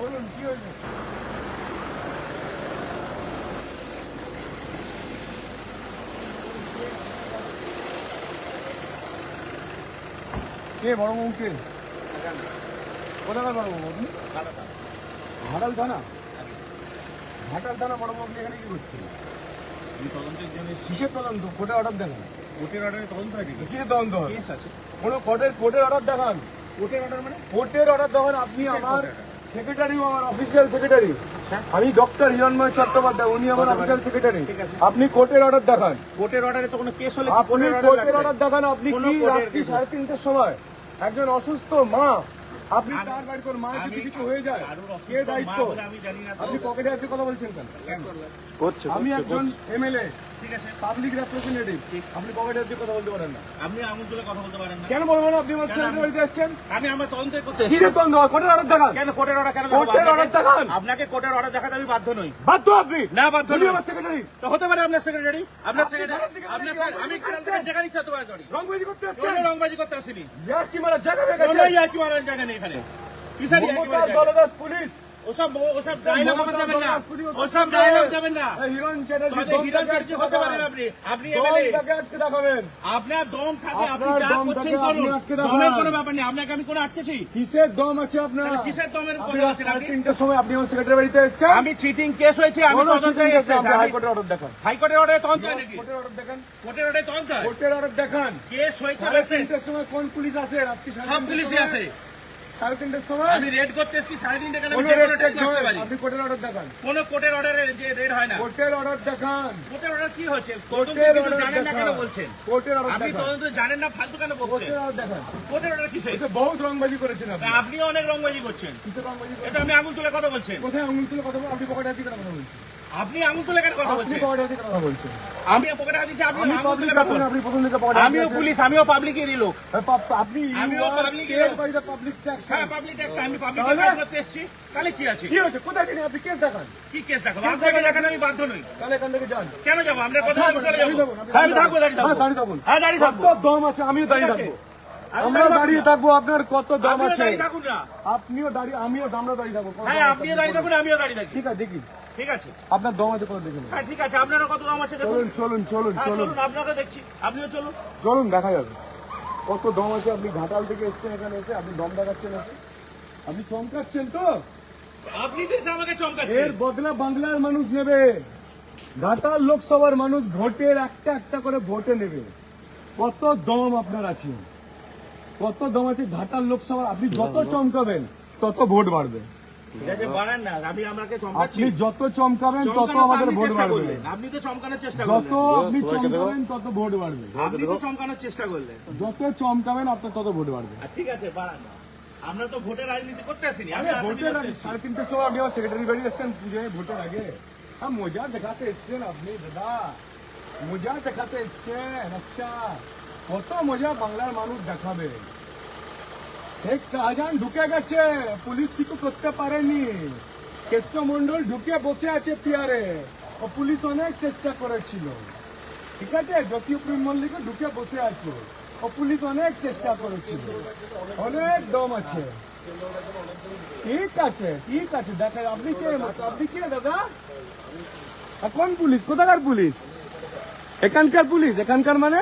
বলুন কি হয়েছে কে বড় বাবু কে? কোথাকার বড় বাবু আপনি ঘাটাল থানা? ঘাটাল থানা বড় বাবু আপনি এখানে কি করছেন তদন্তের জন্য কিসের তদন্ত? অর্ডার দেখান কোর্টের অর্ডারে তদন্ত নাকি? কিসের তদন্ত? কেস আছে। কোনো কোর্টের কোর্টের অর্ডার দেখান। কোর্টের অর্ডার মানে? কোর্টের অর্ডার দেখান। আপনি আমার? সেক্রেটারি আমার অফিসিয়াল সেক্রেটারি আমি ডক্টর হিরণময় চট্টোপাধ্যায় উনি আমার অফিসিয়াল সেক্রেটারি আপনি কোর্টের অর্ডার দেখান। কোর্টের অর্ডারে তো কোনো কেস হলে আপনি কোর্টের অর্ডার দেখান আপনি কি রাত্রি সাড়ে তিনটের সময় একজন অসুস্থ মা আপনি তার করে মা যদি কিছু হয়ে যায় কে দায়িত্ব? বলে আমি জানি না তো। আপনি পকেটে আপনি কথা বলছেন কেন? আমি একজন এমএলএ ঠিক আছে পাবলিক রেপ্রেজেন্টেটিভ আপনি পকেটে আপনি কথা বলতে পারেন না। আপনি আঙুল তুলে কথা বলতে পারেন না। কেন বলব আপনি আমার কেন বাড়িতে এসছেন আমি আমার তদন্ত করতে এসেছি। যে তন্দ কোর্টের অর্ডার দেখান। কেন কোর্টের অর্ডার কেন কোর্টের আপনাকে? দেখান। আপনাকে কোর্টের অর্ডার দেখাতে আমি বাধ্য নই। বাধ্য আপনি? না, বাধ্য নই। আমার সেক্রেটারি তো হতে পারে আপনার সেক্রেটারি আপনার সেক্রেটারি আপনার আমি রংবাজি? তোমার করতে এসছেন রংবাজি করতে আসিনি। ইয়ার কি মারা জায়গা হয়ে কোনো গেছে। ইয়াকি মারার জায়গা নেই এখানে। কিসের ইয়াকি মমতা মারার পুলিশ। ওসব ওসব ডায়লগ মমতা না। ওসব ডায়লগ যাবেন না। হিরণ চ্যাটার্জি হিরণ চ্যাটার্জি হতে পারেন আপনি। আপনি এমএলএ। আটকে দেখাবেন আপনার দম থাকে আপনি যা করছেন করুন। আপনি আটকে দেখান। দমের কোনো ব্যাপার নেই আপনাকে আমি কোনো আটকেছি। কিসের দম আছে আপনার? কিসের দমের কথা রাত আপনি? তিনটের সময় আপনি আমার সেক্রেটারি বাড়িতে এসেছেন? আমি চিটিং কেস হয়েছে আমি তদন্তে এসেছি। হাইকোর্টের অর্ডার দেখান। হাইকোর্টের অর্ডারে তদন্ত নাকি? কোর্টের অর্ডার দেখান। কোর্টের অর্ডারে তদন্ত কোর্টের অর্ডার দেখান। কেস হয়েছে সময় কোন পুলিশ রাত্রি সব পুলিশই আছে সাড়ে তিনটের সময়? আমি রেড করতে এসেছি সাড়ে তিনটে কেন আপনি কোর্টের অর্ডার দেখান। কোনো কোর্টের অর্ডারে যে রেড হয় না। কোর্টের অর্ডার দেখান। কোর্টের অর্ডার কি হচ্ছে? কোর্টের অর্ডার জানেন না কেন বলছেন? কোর্টের অর্ডার আপনি তদন্ত জানেন না ফালতু কেন বলছেন? কোর্টের অর্ডার দেখান। কোর্টের অর্ডার এসে বহুত রংবাজি করেছেন আপনি। আপনিও অনেক রংবাজি করছেন। কিসের রংবাজি এটা আমি আঙুল তুলে কথা বলছেন কোথায় আঙুল তুলে কথা বল আপনি পকেটে হাতে কথা বলছেন? আপনি আঙুল তুলে কেন কথা বলছেন। কথা বলছেন। আমি পকেটে হাত দিচ্ছি আপনি আঙুল তুলে কথা আপনি প্রথম পকেটে আমিও পুলিশ আমিও পাবলিকেরই লোক। আপনি আমিও paid এর- public tax হ্যাঁ পাবলিক ট্যাক্স আমি পাবলিক ট্যাক্স করতে এসেছি। তাহলে কি আছে? কি হয়েছে? কোথায় ছিলেন আপনি কেস দেখান। কি কেস দেখো কেস আপনাকে দেখান। আমি বাধ্য নই। তাহলে এখান থেকে যান। কেন যাব? আপনার কথা দাঁড়িয়ে চলে যাব? হ্যাঁ আমি থাকব দাঁড়িয়ে হ্যাঁ, থাকব দাঁড়িয়ে থাকুন। হ্যাঁ দাঁড়িয়ে কত দম আছে? আমিও দাঁড়িয়ে থাকব আমরা দাঁড়িয়ে থাকব আপনার কত দাম আছে? আপনিও দাঁড়িয়ে আমিও আমরা দাঁড়িয়ে থাকব। হ্যাঁ আপনিও দাঁড়িয়ে থাকুন আমিও দাঁড়িয়ে থাকি। ঠিক আছে দেখি। ঠিক আছে? আপনার দম আছে কত। হ্যাঁ ঠিক আছে আপনারও কত দাম আছে দেখুন। চলুন চলুন চলুন হ্যাঁ চলুন। চলুন আপনাকে দেখছি। আপনিও চলুন। চলুন দেখা যাবে। কত দম আছে আপনি ঘাটাল থেকে এসছেন এখানে এসে আপনি দম দেখাচ্ছেন এসে। আপনি চমকাচ্ছেন তো? আপনি তো আমাকে এর চমকাচ্ছেন বদলা বাংলার মানুষ নেবে। ঘাটাল লোকসভার মানুষ ভোটের একটা একটা করে ভোটে নেবে। কত দম আপনার আছে? কত দম আছে ঘাটাল লোকসভা আপনি যত চমকাবেন তত ভোট বাড়বে। আপনি যত চমকাবেন তত আমাদের ভোট বাড়বে। আপনি তো চমকানোর চেষ্টা যত আপনি চমকাবেন তত ভোট বাড়বে। আপনি তো চমকানোর চেষ্টা করলেন। যত চমকাবেন আপনার তত ভোট বাড়বে। ঠিক আছে বাড়ান আমরা তো ভোটের রাজনীতি করতে আসিনি। আমি ভোটের। সাড়ে তিনটের সময় আপনি সেক্রেটারি বাড়ি এসছেন পুজোয় ভোটের আগে। হ্যাঁ মজা দেখাতে এসছেন আপনি দাদা। মজা দেখাতে এসছেন আচ্ছা। কত মজা বাংলার মানুষ দেখাবে। শেখ শাহজাহান ঢুকে গেছে। পুলিশ কিছু করতে পারেনি। কেষ্টমন্ডল ঢুকে বসে আছে পিয়ারে। ও পুলিশ অনেক চেষ্টা করেছিল। ঠিক আছে? জ্যোতিপ্রিয় মল্লিক ঢুকে বসে আছে। ও পুলিশ অনেক চেষ্টা করেছিল। অনেক দম আছে। ঠিক আছে ঠিক আছে। দেখা আপনি কে? আপনি কে দাদা? কোন পুলিশ? কোথাকার পুলিশ? এখানকার পুলিশ? এখানকার মানে?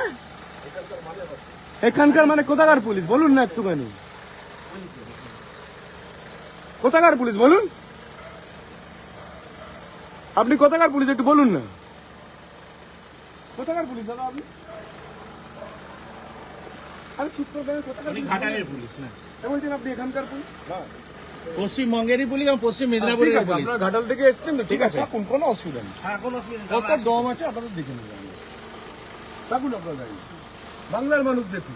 এখানকার মানে কোথাকার পুলিশ? বলুন না একটুখানি। কোথাকার পুলিশ বলুন? আপনি কোথাকার পুলিশ একটু বলুন না। কোথাকার পুলিশ দাদা আপনি? আমি চুপ করে কোথাকার পুলিশ? ঘাটালের পুলিশ না? বলছেন আপনি এখানকার পুলিশ? পশ্চিমবঙ্গেরই পুলিশ এবং পশ্চিম মেদিনীপুরের পুলিশ। ঘাটাল থেকে এসছেন ঠিক আছে। কোনো অসুবিধা নেই। হ্যাঁ কোনো অসুবিধা নেই। কত দম আছে আপনাদের দেখে নেবেন। থাকুন আপনারা বাংলার মানুষ দেখুন।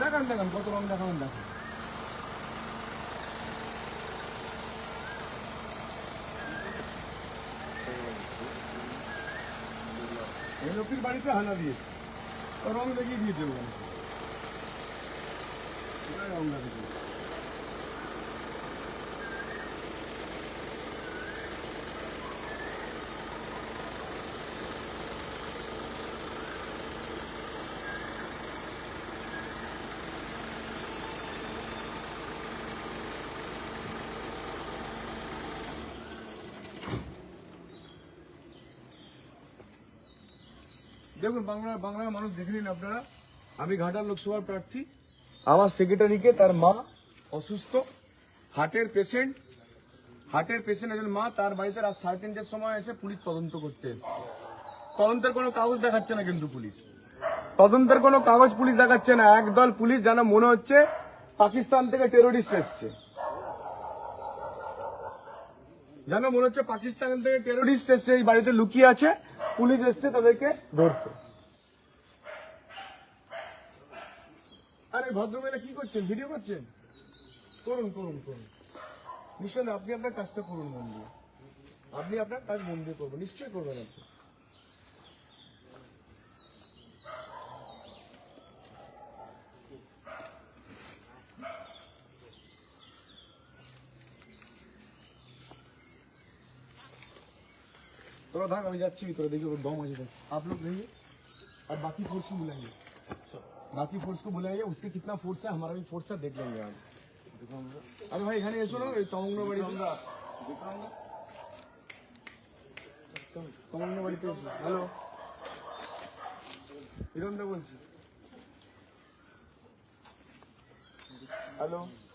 দেখান দেখান, কত রং দেখাবেন, দেখান। এই লোকের বাড়িতে হানা দিয়েছে। রং দেখিয়ে দিয়েছে ওখানে। রং দেখিয়ে দিয়েছে দেখুন, বাংলা, বাংলার মানুষ দেখে নিন আপনারা। আমি ঘাটাল লোকসভার প্রার্থী। আমার সেক্রেটারিকে তার মা অসুস্থ, হার্টের পেশেন্ট হার্টের পেশেন্ট একজন মা, তার বাড়িতে রাত সাড়ে তিনটের সময় এসে পুলিশ তদন্ত করতে এসছে। তদন্তের কোনো কাগজ দেখাচ্ছে না কিন্তু পুলিশ। তদন্তের কোনো কাগজ পুলিশ দেখাচ্ছে না। একদল পুলিশ যেন মনে হচ্ছে পাকিস্তান থেকে টেরোরিস্ট এসছে। যেন মনে হচ্ছে পাকিস্তান থেকে টেরোরিস্ট এসছে, এই বাড়িতে লুকিয়ে আছে, পুলিশ এসছে তাদেরকে ধরতে। আরে ভদ্রমেলা কি করছেন? ভিডিও করছেন? করুন করুন করুন। নিশ্চয় আপনি আপনার কাজটা করুন মন আপনি আপনার কাজ মন দিয়ে করবেন, নিশ্চয়ই করবেন আপনি। थोड़ा भाग अभी जाच्छी थोड़ा देखिए वो बम है आप लोग रहिए और बाकी फोर्स को बुलाइए बाकी फोर्स को बुलाइए उसके कितना फोर्स है हमारा भी फोर्स है देख लेंगे आज अरे भाई এখানে এসো না তমঙ্গ বাড়ি তমঙ্গ বাড়িতে এসো হ্যালো হিরণদা বলছি হ্যালো হ্যালো